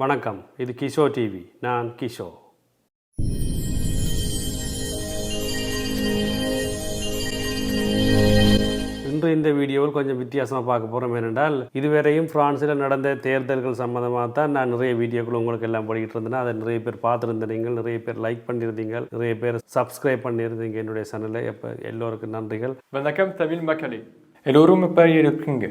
வணக்கம். இது கிஷோ டிவி. நான் கிஷோ. இன்று இந்த வீடியோவில் கொஞ்சம் வித்தியாசமாக பார்க்க போகிறோம் ஏனென்றால் இதுவரையும் ஃப்ரான்ஸில் நடந்த தேர்தல்கள் சம்மந்தமாக தான் நான் நிறைய வீடியோக்கள் உங்களுக்கு எல்லாம் படிக்கிட்டு இருந்தேன். அதை நிறைய பேர் பார்த்துருந்தீங்க நிறைய பேர் லைக் பண்ணியிருந்தீங்க நிறைய பேர் சப்ஸ்கிரைப் பண்ணியிருந்தீங்க என்னுடைய சேனலை எப்போ எல்லோருக்கும் நன்றிகள். வணக்கம் தமிழ் மக்களே. எல்லோரும் இப்போ இருக்கீங்க.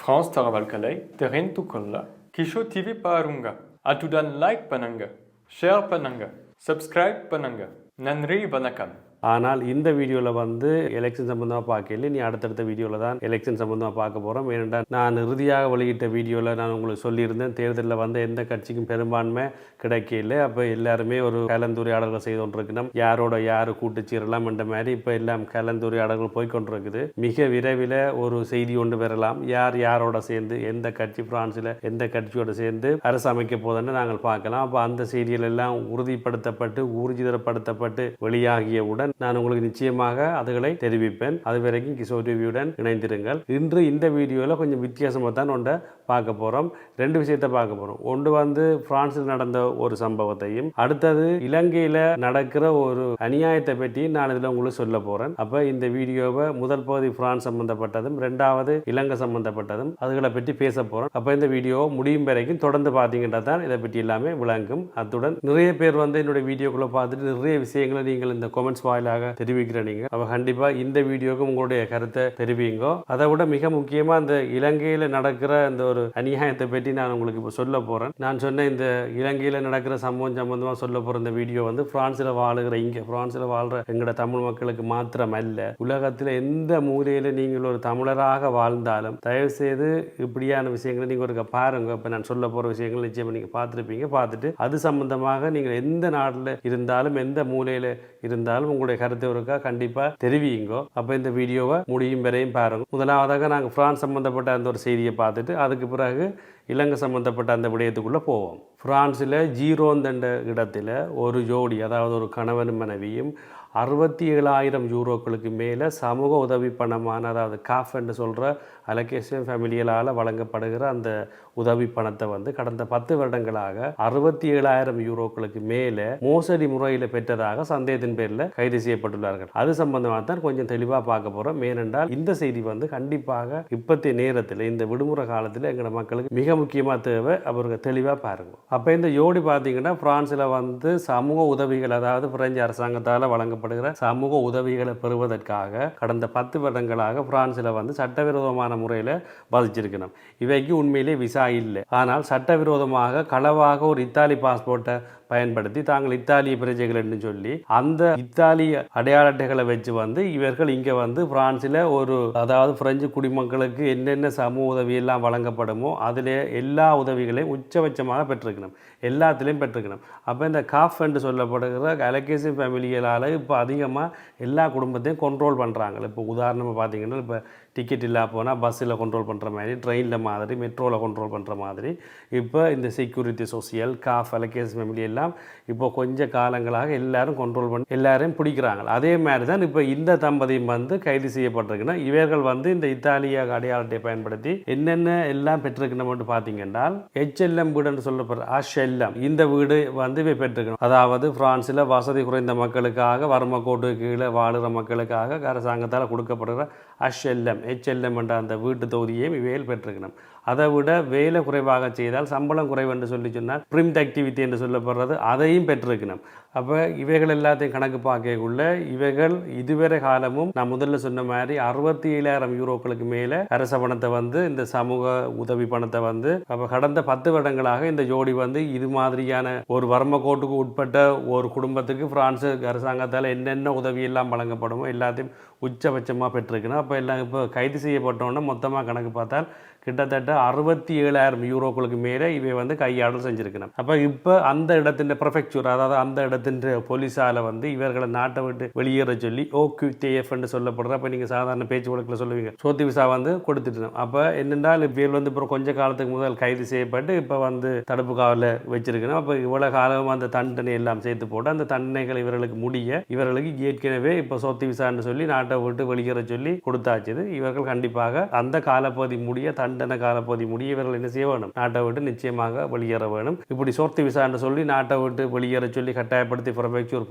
ஃப்ரான்ஸ் தகவல்களை தெரிந்து கொள்ள கிஷோ டிவி பாருங்க அத்துடன் லைக் பண்ணுங்க ஷேர் பண்ணுங்க சப்ஸ்கிரைப் பண்ணுங்க நன்றி வணக்கம் ஆனால் இந்த வீடியோவில் வந்து எலெக்ஷன் சம்மந்தமாக பார்க்கல நீ அடுத்தடுத்த வீடியோவில் தான் எலெக்ஷன் சம்மந்தமாக பார்க்க போகிறோம் ஏனென்றால் நான் இறுதியாக வெளியிட்ட வீடியோவில் நான் உங்களுக்கு சொல்லியிருந்தேன். தேர்தலில் வந்து எந்த கட்சிக்கும் பெரும்பான்மை கிடைக்கல அப்போ எல்லாருமே ஒரு கலந்துரையாடல்கள் செய்து கொண்டிருக்கணும். யாரோட யார் கூட்டு சீரலாம் என்ற மாதிரி இப்போ எல்லாம் கலந்துரையாடல்கள் போய்கொண்டிருக்குது மிக விரைவில் ஒரு செய்தி ஒன்று பெறலாம். யார் யாரோட சேர்ந்து எந்த கட்சி பிரான்ஸில் எந்த கட்சியோட சேர்ந்து அரசு அமைக்க போதுன்னு நாங்கள் பார்க்கலாம். அப்போ அந்த செய்திகள் எல்லாம் உறுதிப்படுத்தப்பட்டு ஊர்ஜிதப்படுத்தப்பட்டு வெளியாகியவுடன் நான் உங்களுக்கு நிச்சயமாக அதுகளை தெரிவிப்பேன். அது வரைக்கும் கிஷோர் டிவியுடன் இணைந்திருங்கள். இன்று இந்த வீடியோவில் கொஞ்சம் வித்தியாசமாக தான் ஒன்றை பார்க்க போகிறோம் ரெண்டு விஷயத்தை பார்க்க போகிறோம் ஒன்று வந்து பிரான்ஸில் நடந்த ஒரு சம்பவத்தையும் அடுத்தது இலங்கையில் நடக்கிற ஒரு அநியாயத்தை பற்றி நான் இதில் உங்களுக்கு சொல்ல போகிறேன் அப்போ இந்த வீடியோவை முதல் பகுதி பிரான்ஸ் சம்மந்தப்பட்டதும் ரெண்டாவது இலங்கை சம்மந்தப்பட்டதும் அதுகளை பற்றி பேச போகிறோம் அப்போ இந்த வீடியோ முடியும் வரைக்கும் தொடர்ந்து பார்த்தீங்கன்னா தான் இதை பற்றி எல்லாமே விளங்கும். அத்துடன் நிறைய பேர் வந்து என்னுடைய வீடியோக்குள்ளே பார்த்துட்டு நிறைய விஷயங்களை நீங்கள் இந்த கொமெண்ட்ஸ் வாயிலாக தெரிவிக்கிற நீங்கள் அப்போ கண்டிப்பாக இந்த வீடியோவுக்கு உங்களுடைய கருத்தை தெரிவிங்கோ. அதை விட மிக முக்கியமாக அந்த இலங்கையில் நடக்கிற இந்த ஒரு அநியாயத்தை பற்றி நான் உங்களுக்கு இப்போ சொல்ல போகிறேன் நான் சொன்ன இந்த இலங்கையில் நடக்கிற சம்பவம் சம்பந்தமாக சொல்ல போகிற இந்த வீடியோ வந்து ஃப்ரான்ஸில் வாழுகிற இங்கே பிரான்ஸில் வாழ்கிற எங்களோட தமிழ் மக்களுக்கு மாத்திரம் அல்ல உலகத்தில் எந்த மூலையில் நீங்கள் ஒரு தமிழராக வாழ்ந்தாலும் தயவு செய்து இப்படியான விஷயங்களை நீங்கள் ஒரு பாருங்க. இப்போ நான் சொல்ல போகிற விஷயங்கள் நிச்சயமாக நீங்கள் பார்த்துருப்பீங்க. பார்த்துட்டு அது சம்பந்தமாக நீங்கள் எந்த நாட்டில் இருந்தாலும் எந்த மூலையில் இருந்தாலும் உங்களுடைய கருத்து ஒருக்கா கண்டிப்பாக தெரிவிங்கோ அப்போ இந்த வீடியோவை முடியும் வரையும் பாருங்க. முதலாவதாக நாங்கள் பிரான்ஸ் சம்மந்தப்பட்ட அந்த ஒரு செய்தியை பார்த்துட்டு அதுக்கு பிறகு இலங்கை சம்பந்தப்பட்ட அந்த விடயத்துக்குள்ளே போவோம். பிரான்ஸில் ஜீரோந்தண்ட இடத்துல ஒரு ஜோடி அதாவது ஒரு கணவன் மனைவியும் அறுபத்தி ஏழாயிரம் யூரோக்களுக்கு மேலே சமூக உதவி பணமான அதாவது காஃப் என்று சொல்கிற அலகேஷன் ஃபேமிலிகளால் வழங்கப்படுகிற அந்த உதவி பணத்தை வந்து கடந்த பத்து வருடங்களாக அறுபத்தி ஏழாயிரம் யூரோக்களுக்கு மேலே மோசடி முறையில் பெற்றதாக சந்தேகத்தின் பேரில் கைது செய்யப்பட்டுள்ளார்கள். அது சம்பந்தமாக தான் கொஞ்சம் தெளிவாக பார்க்க போகிறோம் ஏனென்றால் இந்த செய்தி வந்து கண்டிப்பாக இப்பத்திய நேரத்தில் இந்த விடுமுறை காலத்தில் எங்களோட மக்களுக்கு மிக முக்கியமாக தேவை. அவருக்கு தெளிவாக பாருங்க. அப்போ இந்த ஜோடி பார்த்தீங்கன்னா பிரான்ஸில் வந்து சமூக உதவிகள் அதாவது பிரெஞ்சு அரசாங்கத்தால் வழங்கப்படுகிற சமூக உதவிகளை பெறுவதற்காக கடந்த பத்து வருடங்களாக பிரான்ஸில் வந்து சட்டவிரோதமான முறையில் பாதிச்சிருக்கணும். இவைக்கு உண்மையிலே விசா இல்லை. ஆனால் சட்டவிரோதமாக களவாக ஒரு இத்தாலி பாஸ்போர்ட்டை பயன்படுத்தி தாங்கள் இத்தாலிய பிரஜைகள் என்று சொல்லி அந்த இத்தாலிய அடையாள அட்டைகளை வச்சு வந்து இவர்கள் இங்கே வந்து பிரான்ஸில் ஒரு அதாவது பிரெஞ்சு குடிமக்களுக்கு என்னென்ன சமூக உதவி எல்லாம் வழங்கப்படுமோ அதில் எல்லா உதவிகளையும் உச்சபட்சமாக பெற்றிருக்கணும். எல்லாத்துலேயும் பெற்றிருக்கணும். அப்போ இந்த காஃப் என்று சொல்லப்படுகிற அலகேசி ஃபேமிலிகளால் இப்போ அதிகமாக எல்லா குடும்பத்தையும் கண்ட்ரோல் பண்ணுறாங்க இப்போ உதாரணமாக பார்த்தீங்கன்னா இப்போ டிக்கெட் இல்லா போனால் பஸ்ஸில் கண்ட்ரோல் பண்ணுற மாதிரி ட்ரெயினில் மாதிரி மெட்ரோவில் கண்ட்ரோல் பண்ணுற மாதிரி. இப்போ இந்த செக்யூரிட்டி சோசியல் காஃப் அலகேசி ஃபேமிலி எல்லாம் இப்போ கொஞ்ச காலங்களாக எல்லாரும் கண்ட்ரோல் பண்ணி எல்லாரையும் பிடிக்கிறாங்க. அதே மாதிரி தான் இப்போ இந்த தம்பதியும் வந்து கைது செய்யப்பட்டிருக்குன்னா இவர்கள் வந்து இந்த இத்தாலிய அடையாளத்தை பயன்படுத்தி என்னென்ன எல்லாம் பெற்றிருக்கணும் பார்த்தீங்கன்னா ஹெச்எல்எம் வீடுன்னு சொல்லப்படுற அஷெல்லம் இந்த வீடு வந்து இவை பெற்றிருக்கணும். அதாவது பிரான்ஸில் வசதி குறைந்த மக்களுக்காக வறும கோட்டு கீழே வாழுகிற மக்களுக்காக அரசாங்கத்தால் கொடுக்கப்படுகிற அஷ்எல்எம் ஹெச்எல்எம் என்ற அந்த வீட்டு தொகுதியையும் இவையில் பெற்றிருக்கணும். அதை விட வேலை குறைவாக செய்தால் சம்பளம் குறைவு என்று சொல்லி சொன்னால் பிரிம்ட் ஆக்டிவிட்டி என்று சொல்லப்படுறது அதையும் பெற்றிருக்கணும். அப்போ இவைகள் எல்லாத்தையும் கணக்கு பார்க்கக்குள்ள இவைகள் இதுவரை காலமும் நான் முதல்ல சொன்ன மாதிரி அறுபத்தி ஏழாயிரம் யூரோக்களுக்கு மேலே அரச பணத்தை வந்து இந்த சமூக உதவி பணத்தை வந்து அப்போ கடந்த பத்து வருடங்களாக இந்த ஜோடி வந்து இது மாதிரியான ஒரு வர்ம கோட்டுக்கு உட்பட்ட ஒரு குடும்பத்துக்கு பிரான்ஸ் அரசாங்கத்தால் என்னென்ன உதவி எல்லாம் வழங்கப்படுமோ எல்லாத்தையும் உச்சபட்சமாக பெற்றிருக்கணும். அப்போ எல்லாம் இப்போ கைது செய்யப்பட்டோன்னே மொத்தமாக கணக்கு பார்த்தால் கிட்டத்தட்ட அறுபத்தி ஏழாயிரம் யூரோக்களுக்கு மேலே இவை வந்து கையாடல் செஞ்சுருக்கணும். அப்போ இப்போ அந்த இடத்தின் ப்ரொஃபெக்சர் அதாவது அந்த நடத்துகின்ற போலீஸால் வந்து இவர்களை நாட்டை விட்டு வெளியேற சொல்லி ஓக்யூடிஎஃப் என்று சொல்லப்படுற அப்போ நீங்கள் சாதாரண பேச்சு வழக்கில் சொல்லுவீங்க. சோத்தி விசா வந்து கொடுத்துட்டோம் அப்போ என்னென்றால் இவர் வந்து இப்போ கொஞ்ச காலத்துக்கு முதல் கைது செய்யப்பட்டு இப்போ வந்து தடுப்பு காவலில் வச்சிருக்கணும். அப்போ இவ்வளோ காலம் அந்த தண்டனை எல்லாம் சேர்த்து போட்டு அந்த தண்டனைகள் இவர்களுக்கு முடிய இவர்களுக்கு ஏற்கனவே இப்போ சொத்து விசான்னு சொல்லி நாட்டை விட்டு வெளியேற சொல்லி கொடுத்தாச்சுது இவர்கள் கண்டிப்பாக அந்த காலப்பகுதி முடிய தண்டனை காலப்பகுதி முடிய இவர்கள் என்ன செய்ய வேணும்? நாட்டை விட்டு நிச்சயமாக வெளியேற வேணும். இப்படி சோர்த்தி விசான்னு சொல்லி நாட்டை விட்டு வெளியேற சொல்லி கட்டாயப்படுத்தி புறப்பேச்சு ஒரு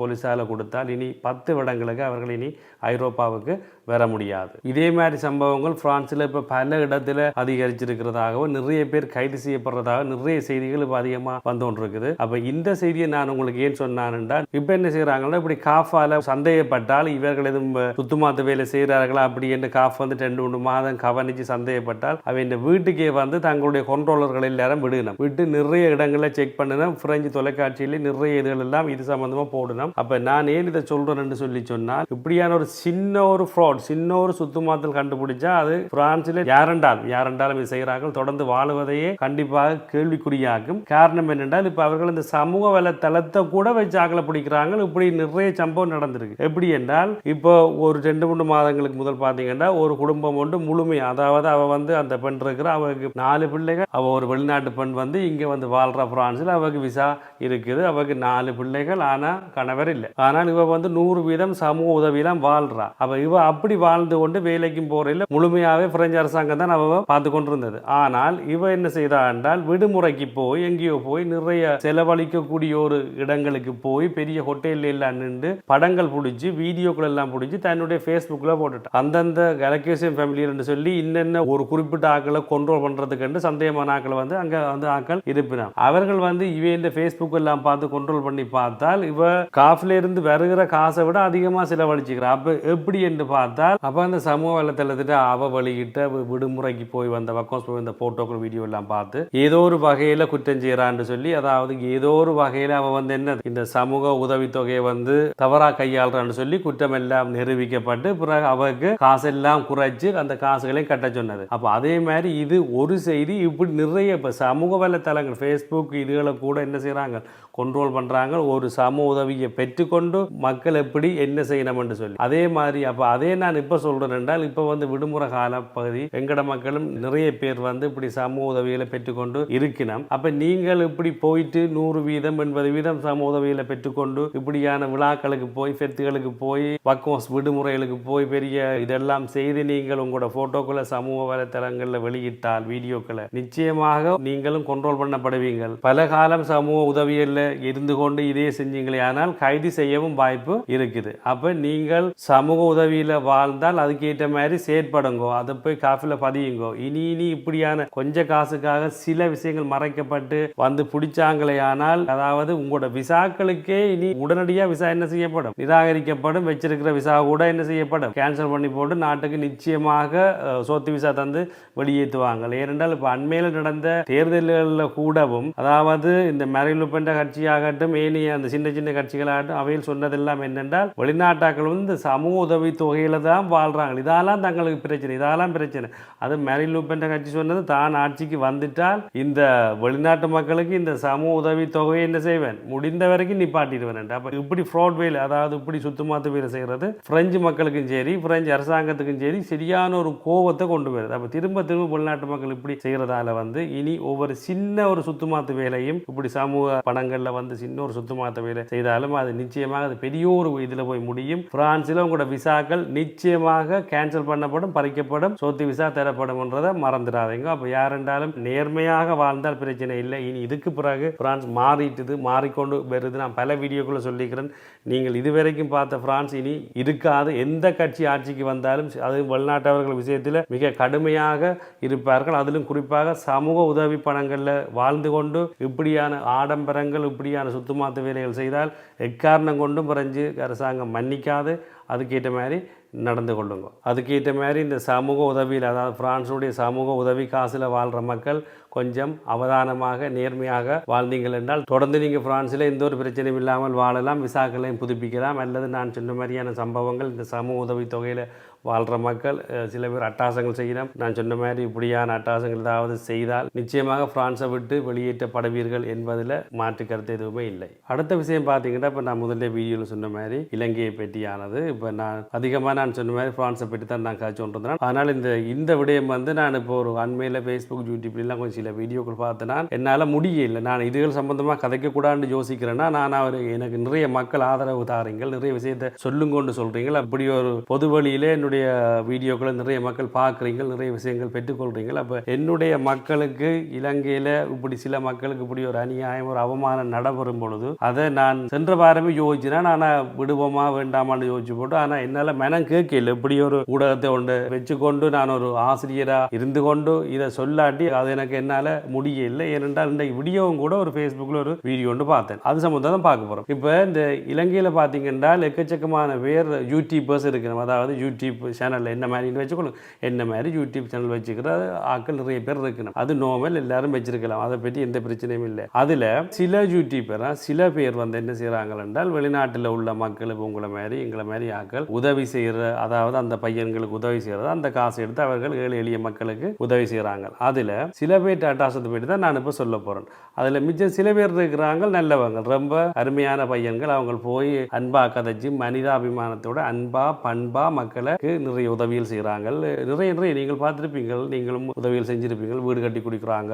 கொடுத்தால் இனி பத்து வருடங்களுக்கு அவர்கள் இனி ஐரோப்பாவுக்கு வர முடியாது. இதே மாதிரி சம்பவங்கள் பிரான்ஸில் இப்போ பல இடத்துல அதிகரிச்சிருக்கிறதாகவும் நிறைய பேர் கைது செய்யப்படுறதாக நிறைய செய்திகள் இப்போ அதிகமாக வந்து கொண்டிருக்குது அப்போ இந்த செய்தியை நான் உங்களுக்கு ஏன் சொன்னான்டா இப்போ என்ன செய்கிறாங்கன்னா இப்படி காஃபால சந்தேகப்பட்டால் இவர்கள் எதுவும் சுத்தமாத்து வேலை செய்கிறார்களா அப்படி என்று காஃப் வந்து ரெண்டு மூணு மாதம் கவனித்து சந்தேகப்பட்டால் அவன் இந்த வீட்டுக்கே வந்து தங்களுடைய கொண்ட்ரோலர்கள் எல்லாரும் விடணும். விட்டு நிறைய இடங்களை செக் பண்ணணும். பிரெஞ்சு தொலைக்காட்சியில் நிறைய இதுகள் எல்லாம் இது சம்பந்தமாக போடணும். அப்போ நான் ஏன் இதை சொல்கிறேன்னு சொல்லி சொன்னால் இப்படியான ஒரு சின்ன ஒரு ஃப்ராட் சின்ன ஒரு சுத்துமாத்தல் கண்டுபிடிச்சா அது பிரான்சில் யாரெண்டாலும் யாரெண்டாலும் இது செய்கிறார்கள். தொடர்ந்து வாழுவதையே கண்டிப்பாக கேள்விக்குறியாக்கும். காரணம் என்னென்றால் இப்போ அவர்கள் இந்த சமூக வலைத்தளத்தை கூட வச்சு ஆக்கலை பிடிக்கிறாங்க இப்படி நிறைய சம்பவம் நடந்திருக்கு. எப்படி என்றால் இப்போ ஒரு ரெண்டு மூணு மாதங்களுக்கு முதல் பார்த்தீங்கன்னா ஒரு குடும்பம் ஒன்று முழுமை அதாவது அவள் வந்து அந்த பெண் இருக்கிற அவளுக்கு நாலு பிள்ளைகள் அவள் ஒரு வெளிநாட்டு பெண் வந்து இங்கே வந்து வாழ்கிற பிரான்ஸில் அவளுக்கு விசா இருக்குது அவளுக்கு நாலு பிள்ளைகள் ஆனால் கணவர் இல்லை. ஆனால் இவ வந்து நூறு வீதம் சமூக உதவியெல்லாம் வாழ்றா. அவள் இவ அப்படி வாழ்ந்து கொண்டு வேலைக்கும் போறையில் முழுமையாகவே பிரெஞ்சு அரசாங்கம் தான் அவ பார்த்து கொண்டிருந்தது. ஆனால் இவ என்ன செய்தா என்றால் விடுமுறைக்கு போய் எங்கேயோ போய் நிறைய செலவழிக்கக்கூடிய ஒரு இடங்களுக்கு போய் பெரிய ஹோட்டலில் எல்லாம் நின்று படங்கள் பிடிச்சி வீடியோக்கள் எல்லாம் பிடிச்சி தன்னுடைய ஃபேஸ்புக்கில் போட்டுட்டா. அந்தந்த கலக்கேசியம் ஃபேமிலின்னு சொல்லி இன்னென்ன ஒரு குறிப்பிட்ட ஆக்களை கண்ட்ரோல் பண்ணுறதுக்கு சந்தேகமான ஆக்களை வந்து அங்கே வந்து ஆக்கள் இருப்பினார். அவர்கள் வந்து இவ இந்த ஃபேஸ்புக் எல்லாம் பார்த்து கண்ட்ரோல் பண்ணி பார்த்தால் இவ காஃபில இருந்து வருகிற காசை விட அதிகமாக செலவழிச்சுக்கிறா. அப்போ எப்படி என்று பார்த்தால் அப்போ அந்த சமூக வலைத்தளத்திட்ட அவ வழிகிட்ட விடுமுறைக்கு போய் வந்த பக்கம் போய் இந்த போட்டோக்கள் வீடியோ எல்லாம் பார்த்து ஏதோ ஒரு வகையில் குற்றம் செய்கிறான்னு சொல்லி அதாவது ஏதோ ஒரு வகையில் அவ வந்து என்ன இந்த சமூக உதவித்தொகையை வந்து தவறா கையாளுறான்னு சொல்லி குற்றம் எல்லாம் நிரூபிக்கப்பட்டு பிறகு அவருக்கு காசெல்லாம் குறைச்சு அந்த காசுகளையும் கட்ட சொன்னது. அப்போ அதே மாதிரி இது ஒரு செய்தி இப்படி நிறைய இப்போ சமூக வலைத்தளங்கள் ஃபேஸ்புக் இதுகளை கூட என்ன செய்கிறாங்க கண்ட்ரோல் பண்ணுறாங்க ஒரு சமூக உதவியை பெற்றுக்கொண்டு மக்கள் எப்படி என்ன செய்யணும்னு சொல்லி. அதே மாதிரி அப்போ அதே நான் இப்போ சொல்கிறேன் என்றால் இப்போ வந்து விடுமுறை கால பகுதி எங்கட மக்களும் நிறைய பேர் வந்து இப்படி சமூக உதவிகளை பெற்றுக்கொண்டு இருக்கணும். அப்போ நீங்கள் இப்படி போயிட்டு நூறு வீதம் எண்பது வீதம் சமூக உதவிகளை பெற்றுக்கொண்டு இப்படியான விழாக்களுக்கு போய் ஃபெத்துகளுக்கு போய் வக்கோஸ் விடுமுறைகளுக்கு போய் பெரிய இதெல்லாம் செய்து நீங்கள் உங்களோட ஃபோட்டோக்களை சமூக வலைத்தளங்களில் வெளியிட்டால் வீடியோக்களை நிச்சயமாக நீங்களும் கண்ட்ரோல் பண்ணப்படுவீங்கள். பல காலம் சமூக உதவியில் இருந்து கொண்டு இதே செஞ்சீங்களே ஆனால் கைது செய்யவும் வாய்ப்பு இருக்குது. அப்போ நீங்கள் சமூக உதவியில் வாழ்ந்தால் அதுக்கேற்ற மாதிரி செயற்படுங்கோ அதை போய் காஃபில் பதியுங்கோ. இனி இனி இப்படியான கொஞ்ச காசுக்காக சில விஷயங்கள் மறைக்கப்பட்டு வந்து பிடிச்சாங்களே ஆனால் அதாவது உங்களோட விசாக்களுக்கே இனி உடனடியாக விசா என்ன செய்யப்படும்? நிராகரிக்கப்படும் வச்சிருக்கிற விசா கூட என்ன செய்யப்படும்? கேன்சல் பண்ணி போட்டு நாட்டுக்கு நிச்சயமாக சொத்து விசா தந்து வெளியேற்றுவாங்க. ஏனென்றால் இப்போ அண்மையில் நடந்த தேர்தல்களில் கூடவும் அதாவது இந்த மறைலுப்பென்ற கட்சியாகட்டும் ஏனைய அந்த சின்ன சின்ன கட்சிகளாகட்டும் அவையில் சொன்னதெல்லாம் என்னென்றால் வெளிநாட்டாக்கள் வந்து இந்த சமூக உதவி தொகையில் தான் வாழ்றாங்க. இதெல்லாம் தங்களுக்கு பிரச்சனை இதெல்லாம் பிரச்சனை. அது மறைலுப்பென்ற கட்சி சொன்னது தான் ஆட்சிக்கு வந்துட்டால் இந்த வெளிநாட்டு மக்களுக்கு இந்த சமூக உதவி தொகையை என்ன செய்வேன்? முடிந்த வரைக்கும் நிப்பாட்டிடுவேன் அப்போ இப்படி ஃப்ராட் வேலை அதாவது இப்படி சுத்தமாத்து வேலை செய்கிறது பிரெஞ்சு மக்களுக்கும் சரி பிரெஞ்சு அரசாங்கத்துக்கும் சரி சரியான ஒரு கோபத்தை கொண்டு வருது. அப்போ திரும்ப திரும்ப வெளிநாட்டு மக்கள் இப்படி செய்கிறதால வந்து இனி ஒவ்வொரு சின்ன ஒரு சுத்தமாத்து வேலையும் இப்படி சமூக படங்களில் வந்து சின்ன ஒரு சுத்தமாத்த வேலை செய்தாலும் அது நிச்சயமாக அது பெரிய ஒரு இதில் போய் முடியும். பிரான்ஸில் உங்களோட விசாக்கள் நிச்சயமாக கேன்சல் பண்ணப்படும் பறிக்கப்படும். சொத்து விசா தரப்படும்ன்றதை மறந்துடாதீங்க. அப்போ யாரென்றாலும் நேர்மையாக வாழ்ந்தால் பிரச்சனை இல்லை. இனி இதுக்கு பிறகு பிரான்ஸ் மாறிட்டுது மாறிக்கொண்டு வருது. நான் பல வீடியோக்குள்ள சொல்லிக்கிறேன். நீங்கள் இதுவரைக்கும் பார்த்த பிரான்ஸ் இனி இருக்காது. எந்த கட்சி ஆட்சிக்கு வந்தாலும் அது வெளிநாட்டவர்கள் விஷயத்தில் மிக கடுமையாக இருப்பார்கள். அதிலும் குறிப்பாக சமூக உதவி பணங்களில் வாழ்ந்து கொண்டு இப்படியான ஆடம்பரங்கள் இப்படியான சுத்தமாத்த வேலைகள் செய்தால் எக்காரணம் கொண்டும் பிறஞ்சு அரசாங்கம் மன்னிக்காது. அதுக்கேற்ற மாதிரி நடந்து கொள்ளுங்க. அதுக்கேற்ற மாதிரி இந்த சமூக உதவியில் அதாவது பிரான்ஸுடைய சமூக உதவி காசில் வாழ்கிற மக்கள் கொஞ்சம் அவதானமாக நேர்மையாக வாழ்ந்தீங்கள் என்றால் தொடர்ந்து நீங்கள் பிரான்ஸில் எந்த ஒரு பிரச்சனையும் இல்லாமல் வாழலாம் விசாக்களையும் புதுப்பிக்கலாம். அல்லது நான் சொன்ன மாதிரியான சம்பவங்கள் இந்த சமூக உதவி தொகையில் வாழ்கிற மக்கள் சில பேர் அட்டாசங்கள் செய்யலாம். நான் சொன்ன மாதிரி இப்படியான அட்டாசங்கள் ஏதாவது செய்தால் நிச்சயமாக பிரான்ஸை விட்டு வெளியேற்றப்படுவீர்கள் என்பதில் மாற்று கருத்து எதுவுமே இல்லை. அடுத்த விஷயம் பார்த்தீங்கன்னா இப்போ நான் முதல்ல வீடியோவில் சொன்ன மாதிரி இலங்கையை பற்றியானது. இப்போ நான் அதிகமாக நான் சொன்ன மாதிரி பிரான்ஸை பற்றி தான் நான் காய்ச்சி கொண்டிருந்தேன். ஆனால் இந்த இந்த விடயம் வந்து நான் இப்போ ஒரு அண்மையில் ஃபேஸ்புக் யூடியூப்லாம் கொஞ்சம் சில வீடியோக்கள் பார்த்து நான் என்னால் முடியல நான் இதுகள் சம்பந்தமாக கதைக்கக்கூடாதுன்னு யோசிக்கிறேன்னா நான் அவர் எனக்கு நிறைய மக்கள் ஆதரவு தாரீங்கள் நிறைய விஷயத்தை சொல்லுங்கன்னு சொல்கிறீங்கள் அப்படி ஒரு பொது வழியிலே என்னுடைய வீடியோக்களை நிறைய மக்கள் பார்க்குறீங்க நிறைய விஷயங்கள் பெற்றுக்கொள்கிறீங்க அப்போ என்னுடைய மக்களுக்கு இலங்கையில் இப்படி சில மக்களுக்கு இப்படி ஒரு அநியாயம் ஒரு அவமானம் நடைபெறும் பொழுது அதை நான் சென்ற வாரமே யோசிச்சுனா நான் விடுவோமா வேண்டாமான்னு யோசிச்சு போட்டு ஆனால் என்னால் மனம் கேட்கல. இப்படி ஒரு ஊடகத்தை ஒன்று வச்சுக்கொண்டு நான் ஒரு ஆசிரியராக இருந்து கொண்டு இதை சொல்லாட்டி அது எனக்கு என்னால் முடியல. ஏனென்றால் இந்த வீடியோவும் கூட ஒரு ஃபேஸ்புக்கில் ஒரு வீடியோ ஒன்று பார்த்தேன். அது சம்மந்தம் தான் பார்க்க போகிறோம் இப்போ இந்த இலங்கையில் பார்த்தீங்கன்னா எக்கச்சக்கமான பேர் யூடியூபர்ஸ் இருக்கணும் அதாவது யூடியூப் சேனலில் என்ன மாதிரின்னு வச்சுக்கணும்? என்ன மாதிரி யூடியூப் சேனல் வச்சுக்கிற ஆட்கள் நிறைய பேர் இருக்கணும். அது நோமல் எல்லாரும் வச்சிருக்கலாம். அதை பற்றி எந்த பிரச்சனையும் இல்லை. அதில் சில யூடியூபராக சில பேர் வந்து என்ன செய்கிறாங்க என்றால் வெளிநாட்டில் உள்ள மக்கள் உங்களை மாதிரி எங்களை மாதிரி ஆட்கள் உதவி செய்கிற அதாவது அந்த பையன்களுக்கு உதவி செய்கிறது அந்த காசு எடுத்து அவர்கள் ஏழை எளிய மக்களுக்கு உதவி செய்கிறாங்க அதில் சில பேர் டாட்டாசத்தை பற்றி தான் நான் இப்போ சொல்ல போகிறேன் அதில் மிச்சம் சில பேர் இருக்கிறாங்க நல்லவங்க. ரொம்ப அருமையான பையன்கள். அவங்க போய் அன்பா கதைச்சு மனிதாபிமானத்தோட அன்பா பண்பா மக்களை மக்களுக்கு நிறைய உதவிகள் செய்கிறாங்க நிறைய நிறைய நீங்கள் பார்த்துருப்பீங்கள். நீங்களும் உதவிகள் செஞ்சுருப்பீங்கள். வீடு கட்டி கொடுக்குறாங்க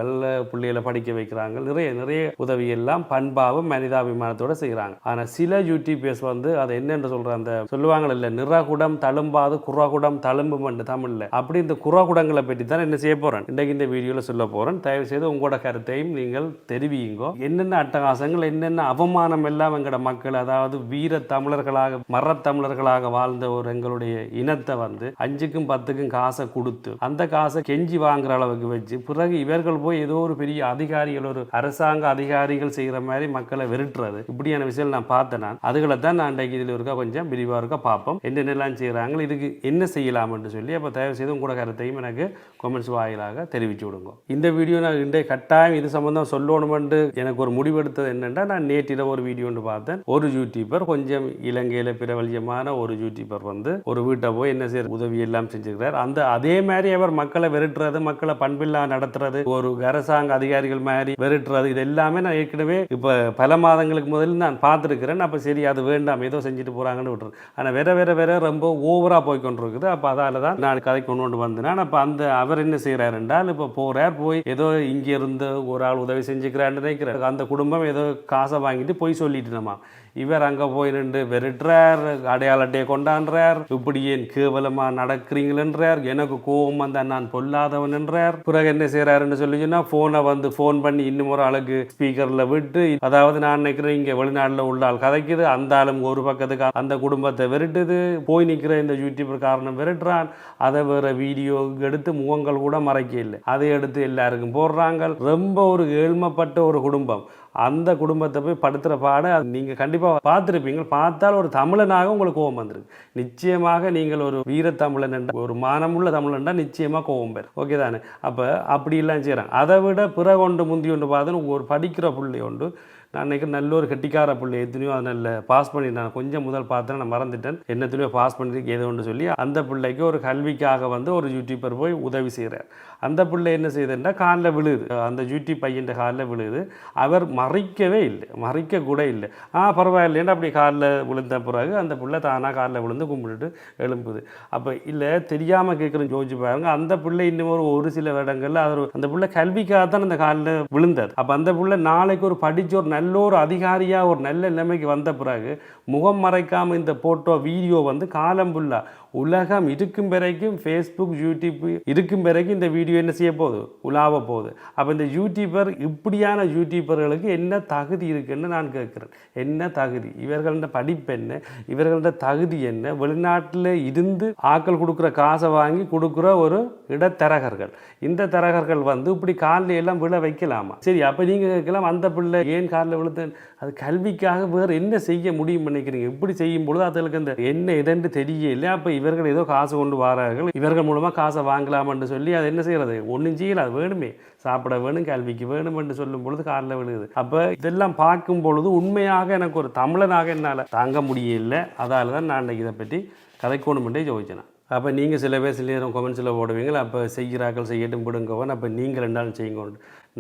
பிள்ளைகளை படிக்க வைக்கிறாங்க நிறைய நிறைய உதவி எல்லாம் பண்பாவும் மனிதாபிமானத்தோடு செய்கிறாங்க ஆனால் சில யூடியூபர்ஸ் வந்து அதை என்னென்று சொல்கிற அந்த சொல்லுவாங்கல்ல இல்லை நிறகுடம் தழும்பாது குறகுடம் தழும்பும் தமிழில். அப்படி இந்த குறகுடங்களை பற்றி தான் என்ன செய்ய போகிறேன் இன்றைக்கு இந்த வீடியோவில் சொல்ல போகிறேன் தயவு செய்து உங்களோட கருத்தையும் நீங்கள் தெரிவியுங்கோ. என்னென்ன அட்டகாசங்கள் என்னென்ன அவமானம் எல்லாம் எங்களோட மக்கள் அதாவது வீர தமிழர்களாக மரத்தமிழர்களாக வாழ்ந்த ஒரு எங்களுடைய இனத்தை வந்து அஞ்சுக்கும் பத்துக்கும் காசை கொடுத்து அந்த காசை கெஞ்சி வாங்குற அளவுக்கு வச்சு பிறகு இவர்கள் போய் ஏதோ ஒரு பெரிய அதிகாரிகள் ஒரு அரசாங்க அதிகாரிகள் செய்கிற மாதிரி மக்களை வெறுட்டுறது இப்படியான விஷயம் நான் பார்த்தேன் நான் அதுகளை தான் நான் அன்றைக்கு இதில் இருக்கா கொஞ்சம் விரிவாக இருக்கா பார்ப்போம். என்னென்னலாம் செய்கிறாங்க இதுக்கு என்ன செய்யலாம்னு சொல்லி அப்போ தயவு செய்து உங்களோட கருத்தையும் எனக்கு கொமெண்ட்ஸ் வாயிலாக தெரிவித்து விடுங்க. இந்த வீடியோ நான் இன்றைய கட்டாயம் இது சம்மந்தம் சொல்லணுமென்று எனக்கு ஒரு முடிவெடுத்தது என்னென்னா நான் நேற்றில ஒரு வீடியோன்னு பார்த்தேன். ஒரு யூடியூபர் கொஞ்சம் இலங்கையில் பிரபல்யமான ஒரு யூடியூபர் வந்து ஒரு வீட்டை போய் என்ன செய்ய உதவி எல்லாம் செஞ்சுக்கிறார். அந்த அதே மாதிரி அவர் மக்களை வெறுட்டுறது மக்களை பண்பில்லா நடத்துறது ஒரு அரசாங்க அதிகாரிகள் மாதிரி வெறுட்டுறது இது எல்லாமே நான் ஏற்கனவே இப்போ பல மாதங்களுக்கு முதல்ல நான் பார்த்துருக்கிறேன். அப்போ சரி அது வேண்டாம் ஏதோ செஞ்சுட்டு போகிறாங்கன்னு விட்டுரு ஆனால் வேற வேற வேற ரொம்ப ஓவராக போய் கொண்டிருக்குது அப்போ அதால் தான் நான் கதை கொண்டு கொண்டு வந்தேன். அப்போ அந்த அவர் என்ன செய்கிறார் என்றால் இப்போ போகிறார் போய் ஏதோ இங்கே இருந்து ஒரு ஆள் உதவி செஞ்சுக்கிறான்னு நினைக்கிறார். அந்த குடும்பம் ஏதோ காசை வாங்கிட்டு போய் சொல்லிட்டு நம்ம இவர் அங்கே போய் நின்று வெறுட்டுறார் அடையாள அட்டையை கொண்டாடுறார் இப்படி ஏன் கேவலமாக நடக்கிறீங்களென்றார் எனக்கு கோபம் வந்தால் நான் பொல்லாதவன் என்றார். பிறகு என்ன செய்கிறாருன்னு சொல்லி சொன்னால் ஃபோனை வந்து ஃபோன் பண்ணி இன்னும் ஒரு ஆளுக்கு ஸ்பீக்கரில் விட்டு அதாவது நான் நினைக்கிறேன் இங்கே வெளிநாட்டில் உள்ள ஆள் கதைக்குது அந்த ஆளும் ஒரு பக்கத்துக்கு அந்த குடும்பத்தை வெறுட்டுது. போய் நிற்கிற இந்த யூடியூபர் காரணம் வெறுட்டுறான் அதை வேற வீடியோ எடுத்து முகங்கள் கூட மறைக்க இல்லை அதை எடுத்து எல்லாருக்கும் போடுறாங்க. ரொம்ப ஒரு ஏழ்மைப்பட்ட ஒரு குடும்பம். அந்த குடும்பத்தை போய் படுத்துகிற பாட நீங்கள் கண்டிப்பாக பார்த்துருப்பீங்க. பார்த்தால் ஒரு தமிழனாக உங்களுக்கு கோபம் வந்துருக்கு. நிச்சயமாக நீங்கள் ஒரு வீரத்தமிழன் என்ற ஒரு மானமுள்ள தமிழன்டா நிச்சயமாக கோபம் பேர் ஓகே தானே? அப்போ அப்படிலாம் செய்கிறாங்க அதை விட பிற கொண்டு முந்தி ஒன்று பார்த்தோன்னு ஒரு படிக்கிற பிள்ளை உண்டு. நான் நினைக்கிறேன் நல்ல ஒரு கெட்டிக்கார பிள்ளை. எத்தனையோ அதை நல்ல பாஸ் பண்ணி நான் கொஞ்சம் முதல் பார்த்தேன் நான் மறந்துட்டேன். என்னத்துலையோ பாஸ் பண்ணிருக்கு ஏதோ ஒன்று சொல்லி அந்த பிள்ளைக்கு ஒரு கல்விக்காக வந்து ஒரு யூடியூபர் போய் உதவி செய்கிறார். அந்த பிள்ளை என்ன செய்யுதுன்னா காலில் விழுது. அந்த ஜூட்டி பையன் காலில் விழுது. அவர் மறைக்கவே இல்லை. மறைக்க கூட இல்லை. ஆ பரவாயில்லைன்னு அப்படி காலில் விழுந்த பிறகு அந்த பிள்ளை தானாக காலில் விழுந்து கும்பிட்டுட்டு எழும்புது. அப்போ இல்லை தெரியாமல் கேட்குறேன் ஜோதிச்சு பாருங்க. அந்த பிள்ளை இன்னும் ஒரு ஒரு சில இடங்களில் அது ஒரு- அந்த பிள்ளை கல்விக்காக தான் அந்த காலில் விழுந்தது. அப்போ அந்த பிள்ளை நாளைக்கு ஒரு படித்த ஒரு நல்ல ஒரு அதிகாரியாக ஒரு நல்ல நிலைமைக்கு வந்த பிறகு முகம் மறைக்காமல் இந்த போட்டோ வீடியோ வந்து காலம் ஃபுல்லாக உலகம் இருக்கும் வரைக்கும் ஃபேஸ்புக் யூடியூப் இருக்கும் வரைக்கும் இந்த வீடியோ என்ன செய்ய போகுது? உலாவ போகுது. அப்போ இந்த யூடியூபர் இப்படியான யூடியூபர்களுக்கு என்ன தகுதி இருக்குன்னு நான் கேட்குறேன். என்ன தகுதி? இவர்களோட படிப்பு என்ன? இவர்களோட தகுதி என்ன? வெளிநாட்டில் இருந்து ஆட்கள் கொடுக்குற காசை வாங்கி கொடுக்குற ஒரு இடத்தரகர்கள். இந்த தரகர்கள் வந்து இப்படி காலில் எல்லாம் விழ வைக்கலாமா? சரி அப்போ நீங்கள் கேட்கலாம் அந்த பிள்ளை ஏன் காலில் விழுத்தேன் அது கல்விக்காக வேறு என்ன செய்ய முடியும் நினைக்கிறீங்க? இப்படி செய்யும் பொழுது அதுகளுக்கு அந்த என்ன இதென்று தெரியல அப்போ இவர்கள் ஏதோ காசு கொண்டு வரார்கள் இவர்கள் மூலமாக காசை வாங்கலாம்னு சொல்லி அது என்ன செய்கிறது ஒன்றும் செய்யல அது வேணுமே. சாப்பிட வேணும் கல்விக்கு வேணும் என்று சொல்லும் பொழுது காலில் விழுகுது. அப்போ இதெல்லாம் பார்க்கும் பொழுது உண்மையாக எனக்கு ஒரு தமிழனாக என்னால் தாங்க முடியல. அதால தான் நான் இன்னைக்கு இதை பற்றி கதைக்கணுமென்றே யோசிச்சேன் அப்போ நீங்கள் சில பேர் சில நேரம் கொமெண்ட்ஸில் போடுவீங்களா அப்போ செய்கிறார்கள் செய்யட்டும் விடுங்கவன் அப்போ நீங்கள் ரெண்டாலும் செய்யுங்க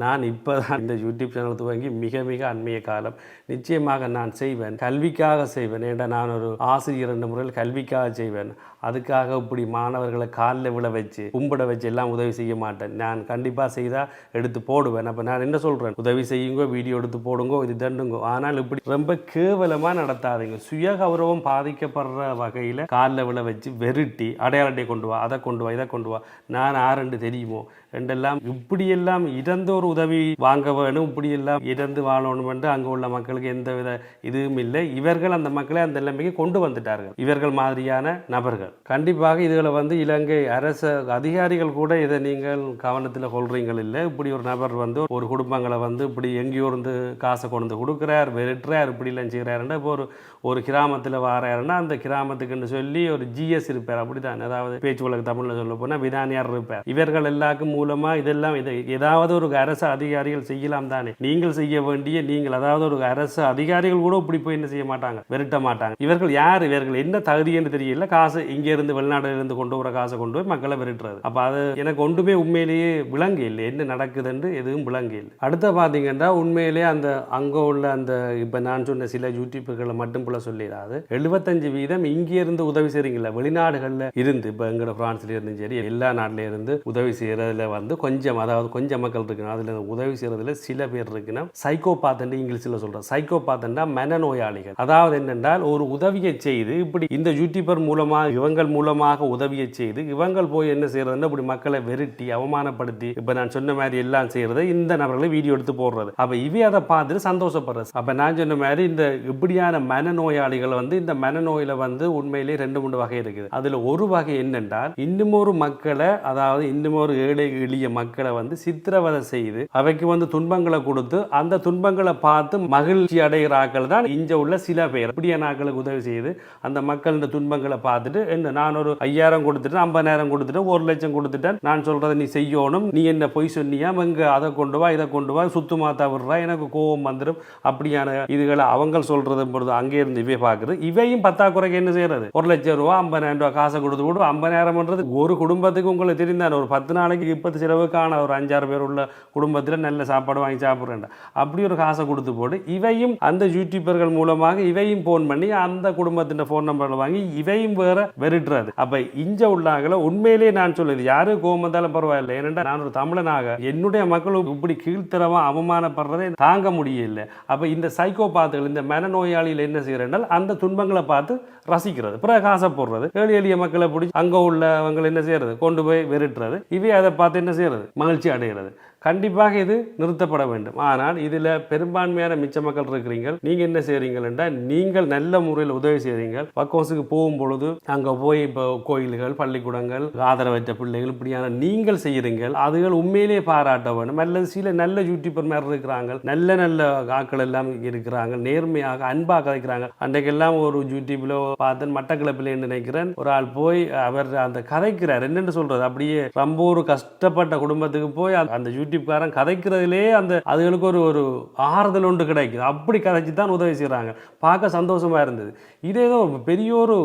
நான் இப்போ தான் இந்த யூடியூப் சேனல் துவங்கி மிக மிக அண்மைய காலம் நிச்சயமாக நான் செய்வேன் கல்விக்காக செய்வேன். ஏன்டா நான் ஒரு ஆசிரியர் ரெண்டு முறையில் கல்விக்காக செய்வேன். அதுக்காக இப்படி மாணவர்களை காலில் விழ வச்சு கும்பிட வச்சு எல்லாம் உதவி செய்ய மாட்டேன். நான் கண்டிப்பாக செய்தால் எடுத்து போடுவேன். அப்போ நான் என்ன சொல்கிறேன் உதவி செய்யுங்க வீடியோ எடுத்து போடுங்க இது தண்டுங்க. ஆனால் இப்படி ரொம்ப கேவலமாக நடத்தாதீங்க. சுய கௌரவம் பாதிக்கப்படுற வகையில் காலில் விழ வச்சு வெருட்டி அடையாளத்தை கொண்டு வா அதை கொண்டு வா இதை கொண்டு வா. நான் ஆரண்டு தெரியுமோ? ரெண்டெல்லாம் இப்படியெல்லாம் இறந்த ஒரு உதவி வாங்க வேணும். இப்படியெல்லாம் இறந்து வாழணும் என்று அங்கே உள்ள மக்களுக்கு எந்த வித இதுவும் இல்லை. இவர்கள் அந்த மக்களை அந்த நிலைமைக்கு கொண்டு வந்துட்டார்கள். இவர்கள் மாதிரியான நபர்கள். கண்டிப்பாக இதுகளை வந்து இலங்கை அரசு அதிகாரிகள் கூட இதை நீங்கள் கவனத்தில் கொள்றீங்கள் இல்லை. இப்படி ஒரு நபர் வந்து ஒரு குடும்பங்களை வந்து இப்படி எங்கேயோ இருந்து காசை கொண்டு கொடுக்குறார் வெறுட்டுறார் இப்படிலாம் செய்கிறாருன்னா இப்போ ஒரு ஒரு கிராமத்தில் வாராருன்னா அந்த கிராமத்துக்குன்னு சொல்லி ஒரு ஜிஎஸ் இருப்பார். அப்படிதான் அதாவது பேச்சு வழக்கு தமிழில் சொல்ல போனால் விதானியார் இருப்பார். இவர்கள் எல்லாருக்கும் மூலமாக இதெல்லாம் இதை ஏதாவது ஒரு அரசு அதிகாரிகள் செய்யலாம் தானே. நீங்கள் செய்ய வேண்டிய நீங்கள் அதாவது ஒரு அரசு அதிகாரிகள் கூட இப்படி போய் என்ன செய்ய மாட்டாங்க? விரட்ட மாட்டாங்க. இவர்கள் யார்? இவர்கள் என்ன தகுதி என்று தெரியல. காசு இங்கே இருந்து கொண்டு வர காசை கொண்டு போய் மக்களை விரட்டுறது. அப்போ அது எனக்கு ஒன்றுமே உண்மையிலேயே விளங்கு இல்லை. என்ன நடக்குதுன்னு எதுவும் விளங்கு இல்லை. அடுத்த பார்த்தீங்கன்னா உண்மையிலேயே அந்த அங்கே உள்ள அந்த இப்போ நான் சொன்ன சில யூடியூப்புகளை மட்டும் போல சொல்லிடாது. எழுபத்தஞ்சு வீதம் இங்கே இருந்து உதவி செய்கிறீங்களா வெளிநாடுகளில் இருந்து இப்போ எங்களோட பிரான்ஸ்ல இருந்தும் சரி எல்லா நாட்டில இருந்து உதவி செய்கிறதுல வந்து கொஞ்சம் அதாவது கொஞ்சம் மக்கள் இருக்கணும். அதில் உதவி செய்கிறதுல சில பேர் இருக்குன்னா சைக்கோபாத்தன் இங்கிலீஷில் சைக்கோ சைக்கோபாத்தன்னா மனநோயாளிகள். அதாவது என்னென்றால் ஒரு உதவியை செய்து இப்படி இந்த யூடியூபர் மூலமாக இவங்கள் மூலமாக உதவியை செய்து இவங்கள் போய் என்ன செய்யறதுன்னா இப்படி மக்களை வெருட்டி அவமானப்படுத்தி இப்போ நான் சொன்ன மாதிரி எல்லாம் செய்யறது இந்த நபர்களை வீடியோ எடுத்து போடுறது. அப்போ இவை அதை பார்த்துட்டு சந்தோஷப்படுறது. அப்போ நான் சொன்ன மாதிரி இந்த இப்படியான மனநோயாளிகள் வந்து இந்த மனநோயில வந்து உண்மையிலேயே ரெண்டு மூணு வகை இருக்குது. அதில் ஒரு வகை என்னென்றால் இன்னும் ஒரு மக்களை அதாவது இன்னும் ஒரு ஏழை எளிய மக்களை வந்து சித்திரவதை செய்து அவைக்கு வந்து துன்பங்களை கொடுத்து அந்த துன்பங்களை பார்த்து மகிழ்ச்சி அடைகிற ஆக்கள் தான் இங்க உள்ள சில பேர். இப்படியான ஆக்களுக்கு உதவி செய்து அந்த மக்கள் இந்த துன்பங்களை பார்த்துட்டு என்ன நான் ஒரு ஐயாயிரம் கொடுத்துட்டு ஐம்பதாயிரம் கொடுத்துட்டு ஒரு லட்சம் கொடுத்துட்டேன் நான் சொல்றதை நீ செய்யணும் நீ என்ன பொய் சொன்னியா இங்க அதை கொண்டு வா இதை கொண்டு வா சுத்து மாத்தா விடுறா எனக்கு கோபம் வந்துடும் அப்படியான இதுகளை அவங்க சொல்றது பொழுது அங்கே இருந்து இவை பார்க்குறது இவையும் பத்தாக்குறைக்கு என்ன செய்யறது? ஒரு லட்சம் ரூபா ஐம்பதாயிரம் ரூபா காசை கொடுத்து விட்டு ஐம்பதாயிரம்ன்றது ஒரு குடும்பத்துக்கு உங்களுக்கு தெரிந்தார் ஒரு பத்து நாளைக்கு இப்பத்து செலவுக்கான ஒரு அஞ்சாறு பேர் உள்ள குடும்பத்தில் நல்ல சாப்பாடு வாங்கி சாப்பிட்றேன் அப்படி ஒரு காசை கொடுத்து போட்டு இவையும் அந்த யூடியூபர்கள் மூலமாக இவையும் ஃபோன் பண்ணி அந்த குடும்பத்தின் ஃபோன் நம்பரில் வாங்கி இவையும் வேற வெறுட்டுறது. அப்போ இஞ்ச உள்ளாகல உண்மையிலேயே நான் சொல்லுது. யாரும் கோவம் வந்தாலும் பரவாயில்லை. ஏனென்றால் நான் ஒரு தமிழனாக என்னுடைய மக்களும் இப்படி கீழ்த்தரவா அவமானப்படுறதை தாங்க முடியல. அப்போ இந்த சைக்கோபாத்துகள் இந்த மனநோயாளிகள் என்ன என்றால் அந்த துன்பங்களை பார்த்து ரசிக்கிறது. பிறகு காசை போடுறது. ஏழை எளிய மக்களை பிடிச்சி அங்க உள்ளவங்களை என்ன செய்யறது? கொண்டு போய் வெறுட்டுறது இவை அதை பார்த்து என்ன செய்யறது? மகிழ்ச்சி அடைகிறது கண்டிப்பாக இது நிறுத்தப்பட வேண்டும். ஆனால் இதில் பெரும்பான்மையான மிச்ச மக்கள் இருக்கிறீங்க நீங்கள் என்ன செய்கிறீங்கள் என்றால் நீங்கள் நல்ல முறையில் உதவி செய்கிறீங்க பக்கோஸுக்கு போகும் பொழுது அங்கே போய் இப்போ கோயில்கள் பள்ளிக்கூடங்கள் ஆதரவற்ற பிள்ளைகள் இப்படியான நீங்கள் செய்கிறீங்கள் அதுகள் உண்மையிலேயே பாராட்ட வேண்டும். அல்லது சில நல்ல யூடியூபர் மாதிரி இருக்கிறாங்க. நல்ல நல்ல காக்கள் எல்லாம் இருக்கிறாங்க. நேர்மையாக அன்பாக கதைக்கிறாங்க. அன்றைக்கெல்லாம் ஒரு யூடியூப்ல பார்த்தேன் மட்டக்களப்பில் நினைக்கிறேன். ஒரு ஆள் போய் அவர் அந்த கதைக்கிறார். என்னென்னு சொல்றது? அப்படியே ரொம்ப ஒரு கஷ்டப்பட்ட குடும்பத்துக்கு போய் அந்த- அந்த யூடியூப்காரன் கதைக்கிறதுலே அந்த அதுகளுக்கு ஒரு ஒரு ஆறுதல் ஒன்று கிடைக்குது. அப்படி கதைச்சி தான் உதவி செய்கிறாங்க பார்க்க சந்தோஷமா இருந்தது. இதே ஏதோ பெரிய ஒரு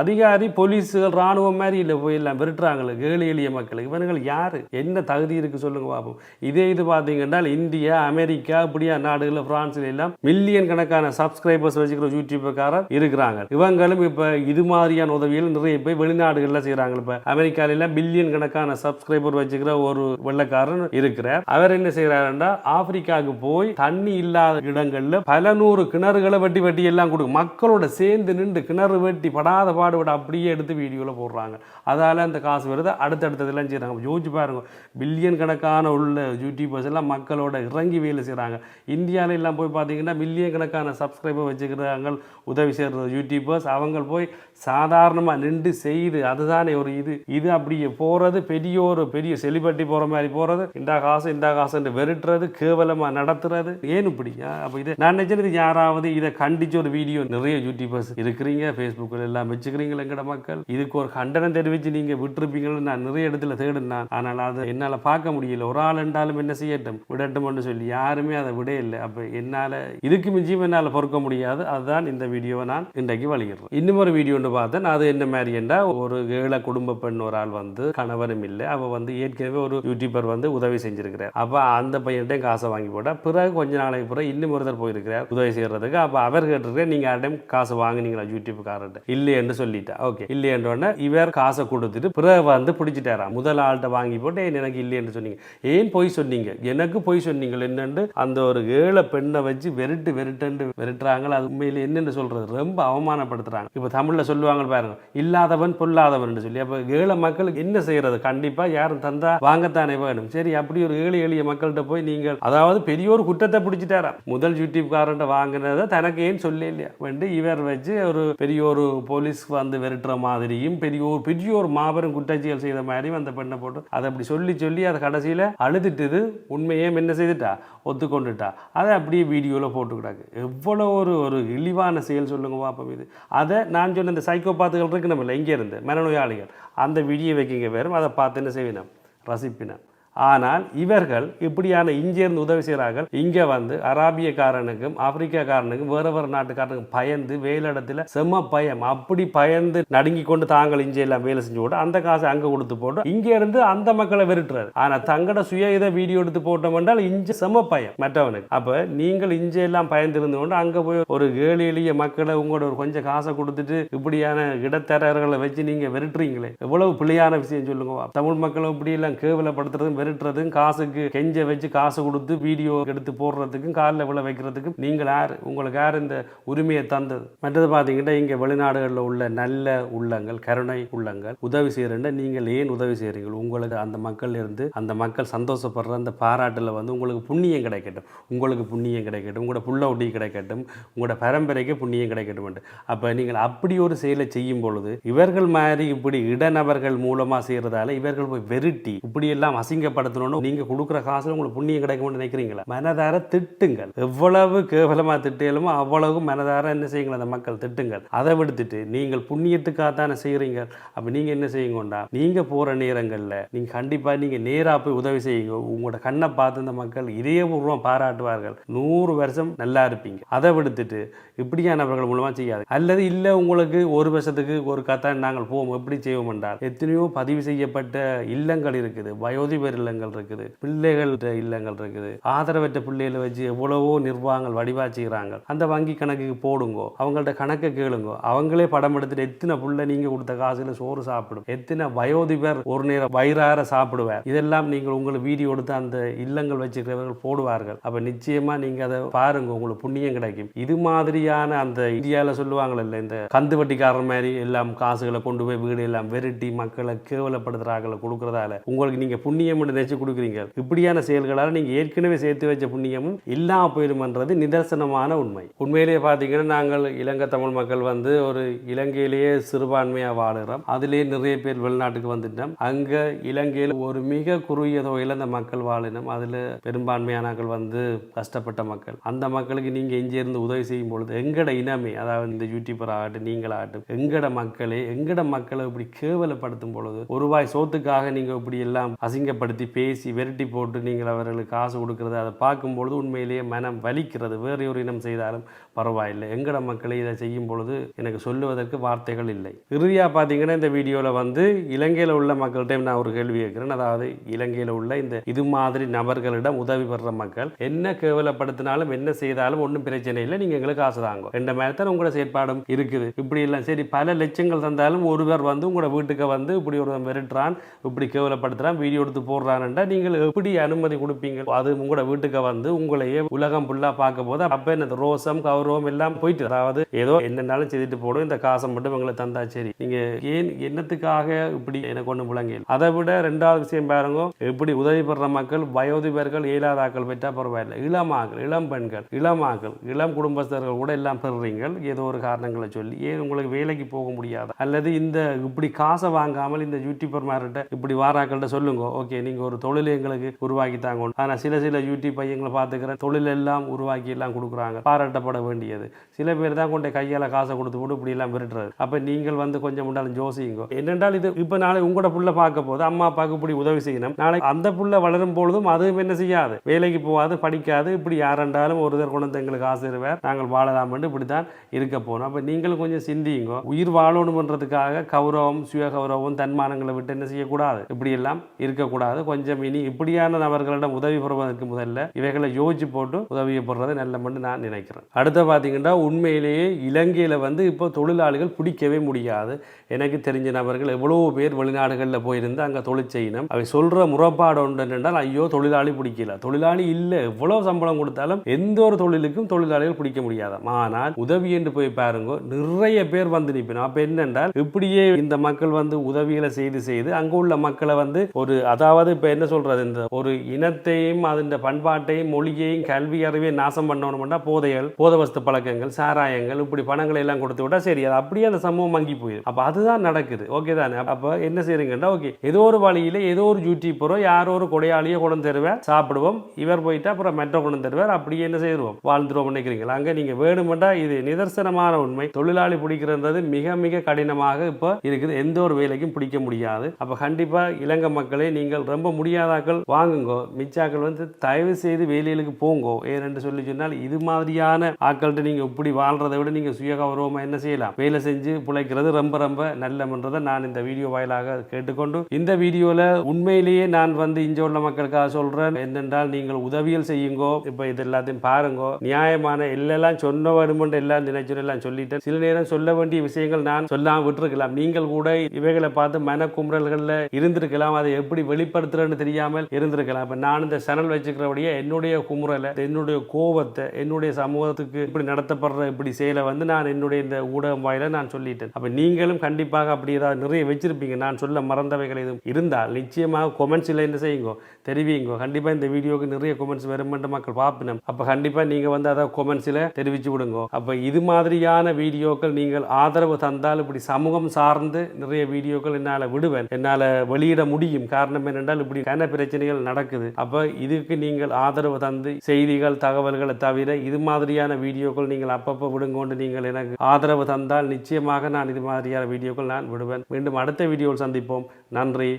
அதிகாரி போலீஸுகள் ராணுவம் மாதிரி இல்லை போய் எல்லாம் விரட்டுறாங்களே ஏழை எளிய மக்களுக்கு. இவனுங்கள் யார்? என்ன தகுதி இருக்குது சொல்லுங்க பார்ப்போம் இதே இது பார்த்தீங்கன்னா இந்தியா அமெரிக்கா இப்படியா நாடுகளில் பிரான்ஸ்ல எல்லாம் மில்லியன் கணக்கான சப்ஸ்கிரைபர்ஸ் வச்சுக்கிற யூடியூபர்காரர் இருக்கிறாங்க. இவங்களும் இப்போ இது மாதிரியான உதவிகள் நிறைய போய் வெளிநாடுகளில் செய்கிறாங்க இப்போ அமெரிக்கால எல்லாம் பில்லியன் கணக்கான சப்ஸ்கிரைபர் வச்சுக்கிற ஒரு வெள்ளக்காரன் இருக்கிறார். அவர் என்ன செய்கிறாருன்னா ஆப்பிரிக்காவுக்கு போய் தண்ணி இல்லாத இடங்களில் பல நூறு கிணறுகளை வெட்டி வெட்டி எல்லாம் கொடுக்கும். மக்களோட சேர்ந்து நின்று கிணறு வெட்டி படாத பாடுபட அப்படியே எடுத்து வீடியோவில் போடுறாங்க. அதால அந்த காசு வருது. அடுத்தடுத்ததெல்லாம் செய்கிறாங்க யோசிச்சு பாருங்க. பில்லியன் கணக்கான உள்ள யூடியூபர்ஸ் எல்லாம் மக்களோட இறங்கி வேலை செய்கிறாங்க இந்தியாவில எல்லாம் போய் பார்த்தீங்கன்னா மில்லியன் கணக்கான சப்ஸ்கிரைபர் வச்சுக்கிறாங்க. உதவி செய்கிற யூடியூபர்ஸ் அவங்க போய் சாதாரணமாக நின்று செய்து அதுதானே ஒரு இது. இது அப்படியே போகிறது பெரிய ஒரு பெரிய செலிபட்டி போகிற மாதிரி போகிறது இந்த காசு இந்த காசுன்னு வெறுட்டுறது கேவலமாக நடத்துறது. ஏன் இப்படி? அப்போ இது நான் நினச்சது யாராவது இதை கண்டிச்சு ஒரு வீடியோ நிறைய யூடியூபர்ஸ் இருக்கிறீங்க ஃபேஸ்புக்கில் எல்லாம் வச்சுக்கிறீங்களா எங்கட மக்கள். இதுக்கு ஒரு கண்டனம் தெரிவித்து நீங்கள் விட்டுருப்பீங்கன்னு நான் நிறைய இடத்துல தேடினேன் ஆனால் அதை என்னால் பார்க்க முடியல. ஒரு ஆள் என்றாலும் என்ன செய்யட்டும்? விடட்டும்னு சொல்லி யாருமே அதை விட இல்லை. அப்போ என்னால் இதுக்கு மிஞ்சியும் என்னால் பொறுக்க முடியாது. அதுதான் இந்த வீடியோவை நான் இன்றைக்கு வழிகிறேன் இன்னும் ஒரு வீடியோ ஒன்று பார்த்தேன். அது என்ன மாதிரி என்றால் ஒரு ஏழை குடும்ப பெண் ஒரு ஆள் வந்து கணவனும் இல்லை. அவள் வந்து ஏற்கனவே ஒரு யூடியூபர் வந்து உதவி செஞ்சிருக்கிறார். அப்போ அந்த பையன்கிட்டையும் காசை வாங்கி போட்டால் பிறகு கொஞ்ச நாளைக்கு பிறகு இன்னும் ஒருத்தர் போயிருக்கிறார் உதவி செய்கிறதுக்கு அப்போ அவர் கேட்டிருக்கார் நீங்கள் யார்டையும் காசு வாங்குனீங்களா யூடியூப்காரர்கிட்ட இல்லையென்று சொல்லிட்டா. ஓகே இல்லையன்றோடனே இவர் காசை கொடுத்துட்டு பிறகு வந்து பிடிச்சிட்டாரா? முதல் ஆள்கிட்ட வாங்கி போட்டு "ஏன் எனக்கு இல்லைன்னு சொன்னீங்க. ஏன் பொய் சொன்னீங்க? எனக்கு பொய் சொன்னீங்க என்னென்று? அந்த ஒரு ஏழை பெண்ணை வச்சு வெறுட்டு வெறுட்டுன்னு வெறுட்டுறாங்க அது உண்மையில என்னென்னு சொல்றது? ரொம்ப அவமானப்படுத்துறாங்க. இப்போ தமிழில் சொல்லுவாங்க பாருங்க இல்லாதவன் பொல்லாதவன் சொல்லி. அப்போ ஏழை மக்களுக்கு என்ன செய்யறது? கண்டிப்பா யாரும் தந்தா வாங்கத்தானே வேணும். சரி அப்படி ஒரு ஏழை எளிய மக்கள்கிட்ட போய் நீங்கள் அதாவது பெரிய ஒரு குற்றத்தை பிடிச்சிட்டாராம் முதல் யூடியூப்காரன்ட்ட வாங்கினதை தனக்கு ஏன் சொல்ல இல்லையா வந்து இவர் வச்சு ஒரு பெரிய ஒரு போலீஸ் வந்து விரட்டுற மாதிரியும் பெரிய ஒரு பெரிய ஒரு மாபெரும் குற்றச்செயல் செய்த மாதிரியும் அந்த பெண்ணை போட்டு அதை அப்படி சொல்லி சொல்லி அதை கடைசியில் அழுதுட்டுது. உண்மையே என்ன செய்துட்டா? ஒத்துக்கொண்டுட்டா. அதை அப்படியே வீடியோவில் போட்டுக்கிட்டாங்க எவ்வளோ ஒரு ஒரு இழிவான செயல் சொல்லுங்க பாப்போம் இது. அதை நான் சொன்ன இந்த சைக்கோபாத்துகள் இருக்கு நம்ம இங்கே இருந்து மனநோயாளிகள். அந்த வீடியோ வைக்கிங்க வேறும் அதை பார்த்து என்ன செய்வினோம்? ரசிப்பினோம். ஆனால் இவர்கள் இப்படியான இங்கேருந்து உதவி செய்கிறார்கள். இங்கே வந்து அராபியக்காரனுக்கும் ஆப்பிரிக்காக்காரனுக்கும் வேறு வேறு நாட்டுக்காரனுக்கும் பயந்து வேலிடத்தில் செம்ம பயம். அப்படி பயந்து நடுங்கி கொண்டு தாங்கள் இங்கே எல்லாம் வேலை செஞ்சு போட்டு அந்த காசை அங்கே கொடுத்து போட்டு இங்கே இருந்து அந்த மக்களை விரட்டுறாரு. ஆனால் தங்கட சுய இதை வீடியோ எடுத்து போட்டோம் என்றால் இஞ்ச செம்ம பயம் மற்றவனுக்கு. அப்போ நீங்கள் இங்கே எல்லாம் பயந்திருந்து கொண்டு அங்கே போய் ஒரு ஏழு எளிய மக்களை உங்களோட ஒரு கொஞ்சம் காசை கொடுத்துட்டு இப்படியான இடத்தரகர்களை வச்சு நீங்கள் விரட்டுறீங்களே. எவ்வளவு பிள்ளையான விஷயம் சொல்லுங்க. தமிழ் மக்களை இப்படி எல்லாம் கேவலப்படுத்துறதும் மிரட்டுறதும் காசுக்கு கெஞ்ச வச்சு காசு கொடுத்து வீடியோ எடுத்து போடுறதுக்கும் காலில் விழ வைக்கிறதுக்கும் நீங்கள் யார்? உங்களுக்கு யார் இந்த உரிமையை தந்தது? மற்றது பார்த்தீங்கன்னா இங்கே வெளிநாடுகளில் உள்ள நல்ல உள்ளங்கள் கருணை உள்ளங்கள் உதவி செய்கிறேன்னா நீங்கள் ஏன் உதவி செய்கிறீங்க உங்களுக்கு அந்த மக்கள் இருந்து அந்த மக்கள் சந்தோஷப்படுற அந்த பாராட்டில் வந்து உங்களுக்கு புண்ணியம் கிடைக்கட்டும். உங்களுக்கு புண்ணியம் கிடைக்கட்டும். உங்களோட புள்ள ஒட்டி கிடைக்கட்டும். உங்களோட பரம்பரைக்கு புண்ணியம் கிடைக்கட்டும் அப்போ நீங்கள் அப்படி ஒரு செயலை செய்யும் பொழுது இவர்கள் மாதிரி இப்படி இடநபர்கள் மூலமாக செய்கிறதால இவர்கள் போய் வெருட்டி இப்படியெல்லாம் அசிங்கப்படுத்தணும்னு நீங்கள் கொடுக்குற காசுல உங்களுக்கு புண்ணியம் கிடைக்கும்னு நினைக்கிறீங்களா? மனதார திட்டுங்கள். எவ்வளவு கேவலமாக திட்டியலுமோ அவ்வளவு மனதார என்ன செய்யுங்கள் அந்த மக்கள்? திட்டுங்கள். அதை விடுத்துட்டு நீங்கள் புண்ணியத்துக்காக தானே செய்கிறீங்க அப்போ நீங்கள் என்ன செய்யுங்கண்டா? நீங்கள் போகிற நேரங்களில் நீங்கள் கண்டிப்பாக நீங்கள் நேராக போய் உதவி செய்யுங்க. உங்களோட கண்ணை பார்த்து இந்த மக்கள் இதயபூர்வம் பாராட்டுவார்கள். நூறு வருஷம் நல்லா இருப்பீங்க. அதை விடுத்துட்டு இப்படியானவர்கள் மூலமாக செய்யாது அல்லது இல்லை உங்களுக்கு ஒரு வருஷத்துக்கு ஒரு கதை நாங்கள் போவோம். எப்படி செய்வோம் என்றால் எத்தனையோ பதிவு செய்யப்பட்ட இல்லங்கள் இருக்குது. வயோதிபர் இல்லங்கள் இருக்குது பிள்ளைகள் இல்லங்கள் இருக்குது. ஆதரவற்ற பிள்ளைகளை வச்சு எவ்வளவோ நிர்வாகங்கள் வடிவா செய்கிறாங்க. அந்த வங்கி கணக்குக்கு போடுங்கோ அவங்கள்ட்ட கணக்கை கேளுங்கோ. அவங்களே படம் எடுத்துட்டு எத்தனை புள்ள நீங்க கொடுத்த காசுல சோறு சாப்பிடும். எத்தனை வயோதிபர் ஒரு நேரம் வயிறார சாப்பிடுவார். இதெல்லாம் நீங்கள் உங்களுக்கு வீடியோ எடுத்து அந்த இல்லங்கள் வச்சிருக்கிறவர்கள் போடுவார்கள். அப்ப நிச்சயமா நீங்க அதை பாருங்க உங்களுக்கு புண்ணியம் கிடைக்கும். இது மாதிரியான அந்த இந்தியாவில் சொல்லுவாங்கல்ல இந்த கந்து வட்டிக்காரர் மாதிரி எல்லாம் காசுகளை கொண்டு போய் வீடு எல்லாம் வெரட்டி மக்களை கேவலப்படுத்துறாங்களை கொடுக்கறதால. உங்களுக்கு நீங்க புண்ணியம் தேய்ச்சி கொடுக்குறீங்க. இப்படியான செயல்களால் நீங்கள் ஏற்கனவே சேர்த்து வச்ச புண்ணியமும் இல்லாமல் போயிடுமன்றது நிதர்சனமான உண்மை. உண்மையிலேயே பார்த்தீங்கன்னா நாங்கள் இலங்கை தமிழ் மக்கள் வந்து ஒரு இலங்கையிலேயே சிறுபான்மையாக வாழுகிறோம் அதிலேயே நிறைய பேர் வெளிநாட்டுக்கு வந்துட்டோம். அங்கே இலங்கையில் ஒரு மிக குறுகிய தொகையில் அந்த மக்கள் வாழினோம். அதுல பெரும்பான்மையானாக்கள் வந்து கஷ்டப்பட்ட மக்கள். அந்த மக்களுக்கு நீங்க இங்கே இருந்து உதவி செய்யும் பொழுது எங்கட இனமே அதாவது இந்த யூடியூபர் ஆகட்டும் நீங்களாகட்டும் எங்கட மக்களே எங்கட மக்களை இப்படி கேவலப்படுத்தும் பொழுது ஒரு ரூபாய் சோத்துக்காக நீங்க இப்படி எல்லாம் அசிங்கப்படுத்தி பேசி விரட்டி போட்டு நீங்கள் அவர்களுக்கு காசு கொடுக்கறது அதை பார்க்கும் பொழுது உண்மையிலேயே மனம் வலிக்கிறது. வேறு ஒரு இனம் செய்தாலும் பரவாயில்லை. எங்கட மக்களை இதை செய்யும் பொழுது எனக்கு சொல்லுவதற்கு வார்த்தைகள் இல்லை. இறுதியாக பார்த்தீங்கன்னா இந்த வீடியோவில் வந்து இலங்கையில் உள்ள மக்கள்கிட்ட நான் ஒரு கேள்வி கேட்கிறேன். அதாவது இலங்கையில் உள்ள இந்த இது மாதிரி நபர்களிடம் உதவி பெறுற மக்கள் என்ன கேவலப்படுத்தினாலும் என்ன செய்தாலும் ஒன்றும் பிரச்சனை இல்லை. நீங்கள் எங்களுக்கு காசு தாங்க. என்ற மாதிரி தான் உங்களோட செயற்பாடும் இருக்குது. இப்படி எல்லாம் சரி பல லட்சங்கள் தந்தாலும் ஒருவர் வந்து உங்களோட வீட்டுக்கு வந்து இப்படி ஒரு மிரட்டுறான் இப்படி கேவலப்படுத்துகிறான் வீடியோ எடுத்து போடுறான்டா நீங்கள் எப்படி அனுமதி கொடுப்பீங்க? அது உங்களோட வீட்டுக்கு வந்து உங்களையே உலகம் ஃபுல்லாக பார்க்க போது அப்போ என்ன ரோசம் கௌரவம் எல்லாம் போயிட்டு. அதாவது ஏதோ என்னென்னாலும் செய்துட்டு போடும். இந்த காசை மட்டும் எங்களுக்கு தந்தா சரி. நீங்க ஏன் என்னத்துக்காக இப்படி எனக்கு ஒன்று விளங்கல அதை விட ரெண்டாவது விஷயம் பாருங்க. எப்படி உதவி பெற மக்கள் வயோதிபர்கள் இயலாதாக்கள் பெற்றா பரவாயில்லை. இளமாக்கள் இளம் பெண்கள் இளமாக்கள் இளம் குடும்பஸ்தர்கள் கூட எல்லாம் பெறுறீங்க ஏதோ ஒரு காரணங்களை சொல்லி. ஏன் உங்களுக்கு வேலைக்கு போக முடியாது? அல்லது இந்த இப்படி காசை வாங்காமல் இந்த யூடியூபர் மார்கிட்ட இப்படி வாராக்கள்கிட்ட சொல்லுங்க. ஓகே நீங்க ஒரு தொழில் எங்களுக்கு உருவாக்கி தாங்க ஆனா சில சில யூடியூப் பையங்களை பார்த்துக்கிறேன். தொழில் எல்லாம் உருவாக்கி எல்லாம் கொடுக்குறாங்க. பாராட்டப்பட வேண்டும் வேண்டியது. சில பேர் தான் கொண்டு கையால் காசை கொடுத்து போட்டு இப்படிலாம் எல்லாம் விரட்டுறது அப்போ நீங்கள் வந்து கொஞ்சம் முன்னாலும் ஜோசிங்க என்னென்றால் இது இப்போ நாளை உங்களோட புள்ள பார்க்க போது அம்மா அப்பாவுக்கு இப்படி உதவி செய்யணும். நாளை அந்த புள்ள வளரும் பொழுதும் அதுவும் என்ன செய்யாது? வேலைக்கு போகாது படிக்காது இப்படி யாரென்றாலும் ஒருத்தர் கொண்டு வந்து எங்களுக்கு ஆசிரியர் நாங்கள் வாழலாம் இப்படி தான் இருக்க போகணும் அப்போ நீங்களும் கொஞ்சம் சிந்திங்க உயிர் வாழணுமன்றதுக்காக கௌரவம் சுய கௌரவம் தன்மானங்களை விட்டு என்ன செய்யக்கூடாது? இப்படியெல்லாம் இருக்கக்கூடாது. கொஞ்சம் இனி இப்படியான நபர்களிடம் உதவி பெறுவதற்கு முதல்ல இவைகளை யோசிச்சு போட்டு உதவியை பெறுறது நல்ல நான் நினைக்கிறேன். அடுத்த பார்த்தீங்கன்னா உண்மையிலேயே இலங்கையில் வந்து இப்போ தொழிலாளிகள் பிடிக்கவே முடியாது. எனக்கு தெரிஞ்ச நபர்கள் எவ்வளோ பேர் வெளிநாடுகளில் போயிருந்து அங்கே தொழில் செய்யணும். அவை சொல்கிற முறைப்பாடு ஒன்று ஐயோ தொழிலாளி பிடிக்கல. தொழிலாளி இல்லை எவ்வளோ சம்பளம் கொடுத்தாலும் எந்த ஒரு தொழிலுக்கும் தொழிலாளிகள் பிடிக்க முடியாது. ஆனால் உதவி என்று போய் பாருங்க நிறைய பேர் வந்து நிற்பினோம். அப்போ என்னென்றால் இப்படியே இந்த மக்கள் வந்து உதவிகளை செய்து செய்து அங்கே உள்ள மக்களை வந்து ஒரு அதாவது இப்போ என்ன சொல்றது இந்த ஒரு இனத்தையும் அதன் பண்பாட்டையும் மொழியையும் கல்வி அறிவையும் நாசம் பண்ணணும்னா போதைகள் போதவஸ்து பழக்கங்கள் சாராயங்கள் இப்படி பணங்களை எல்லாம் கொடுத்து விட்டா சரி அது அப்படியே அந்த சமூகம் மங்கி போயிடும் அப்போ அதுதான் நடக்குது. ஓகே தானே? அப்போ என்ன செய்யுங்கன்னா ஓகே ஏதோ ஒரு வழியில ஏதோ ஒரு ஜூட்டி யூடியூப்பரோ யாரோ ஒரு கொடையாளியோ கொண்டு தருவேன் சாப்பிடுவோம். இவர் போயிட்டா அப்புறம் மெட்ரோ கொண்டு தருவார். அப்படியே என்ன செய்வோம் வாழ்ந்துருவோம் நினைக்கிறீங்களா? அங்கே நீங்க வேணுமெண்டா இது நிதர்சனமான உண்மை. தொழிலாளி பிடிக்கிறது மிக மிக கடினமாக இப்போ இருக்குது. எந்த ஒரு வேலைக்கும் பிடிக்க முடியாது. அப்போ கண்டிப்பா இலங்கை மக்களே நீங்கள் ரொம்ப முடியாதாக்கள் வாங்குங்கோ. மிச்சாக்கள் வந்து தயவு செய்து வேலைகளுக்கு போங்கோ. ஏனென்று சொல்லி சொன்னால் இது மாதிரியான மக்கள்கிட்ட நீங்கள் இப்படி வாழ்றதை விட நீங்கள் சுயகௌரவமா என்ன செய்யலாம்? வேலை செஞ்சு பிழைக்கிறது ரொம்ப ரொம்ப நல்லமன்றதை நான் இந்த வீடியோ வாயிலாக கேட்டுக்கொண்டு இந்த வீடியோவில் உண்மையிலேயே நான் வந்து இங்கே உள்ள மக்களுக்காக சொல்கிறேன் என்னென்றால் நீங்கள் உதவிகள் செய்யுங்கோ இப்போ இது எல்லாத்தையும் பாருங்கோ. நியாயமான எல்லாம் சொன்ன வேணுமென்று எல்லாம் நினைச்சு எல்லாம் சொல்லிட்டேன் சில நேரம் சொல்ல வேண்டிய விஷயங்கள் நான் சொல்லாமல் விட்டுருக்கலாம். நீங்கள் கூட இவைகளை பார்த்து மன குமுறல்கள்ல இருந்திருக்கலாம். அதை எப்படி வெளிப்படுத்துறேன்னு தெரியாமல் இருந்திருக்கலாம். இப்போ நான் இந்த சேனல் வச்சுக்கிறபடியே என்னுடைய குமுறலை என்னுடைய கோபத்தை என்னுடைய சமூகத்துக்கு இப்படி நடத்தப்படுற இப்படி செயலை வந்து நான் என்னுடைய இந்த ஊடகம் வாயில நான் சொல்லிட்டேன். அப்போ நீங்களும் கண்டிப்பாக அப்படி ஏதாவது நிறைய வச்சிருப்பீங்க. நான் சொல்ல மறந்தவைகள் எதுவும் இருந்தால் நிச்சயமாக கொமெண்ட்ஸில் என்ன செய்யுங்க தெரிவிங்க கண்டிப்பாக இந்த வீடியோக்கு நிறைய கொமெண்ட்ஸ் வருமென்ற மக்கள் பார்ப்பினோம். அப்போ கண்டிப்பாக நீங்கள் வந்து அதை கொமெண்ட்ஸில் தெரிவிச்சு விடுங்க. அப்போ இது மாதிரியான வீடியோக்கள் நீங்கள் ஆதரவு தந்தால் இப்படி சமூகம் சார்ந்து நிறைய வீடியோக்கள் என்னால் விடுவேன். என்னால் வெளியிட முடியும். காரணம் என்னென்றால் இப்படி கன பிரச்சனைகள் நடக்குது. அப்போ இதுக்கு நீங்கள் ஆதரவு தந்து செய்திகள் தகவல்களை தவிர இது மாதிரியான வீடியோ வீடியோக்கள் நீங்கள் அப்பப்போ விடுங்கொண்டு நீங்கள் எனக்கு ஆதரவு தந்தால் நிச்சயமாக நான் இது மாதிரியான வீடியோக்கள் நான் விடுவேன். மீண்டும் அடுத்த வீடியோவில் சந்திப்போம். நன்றி.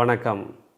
வணக்கம்.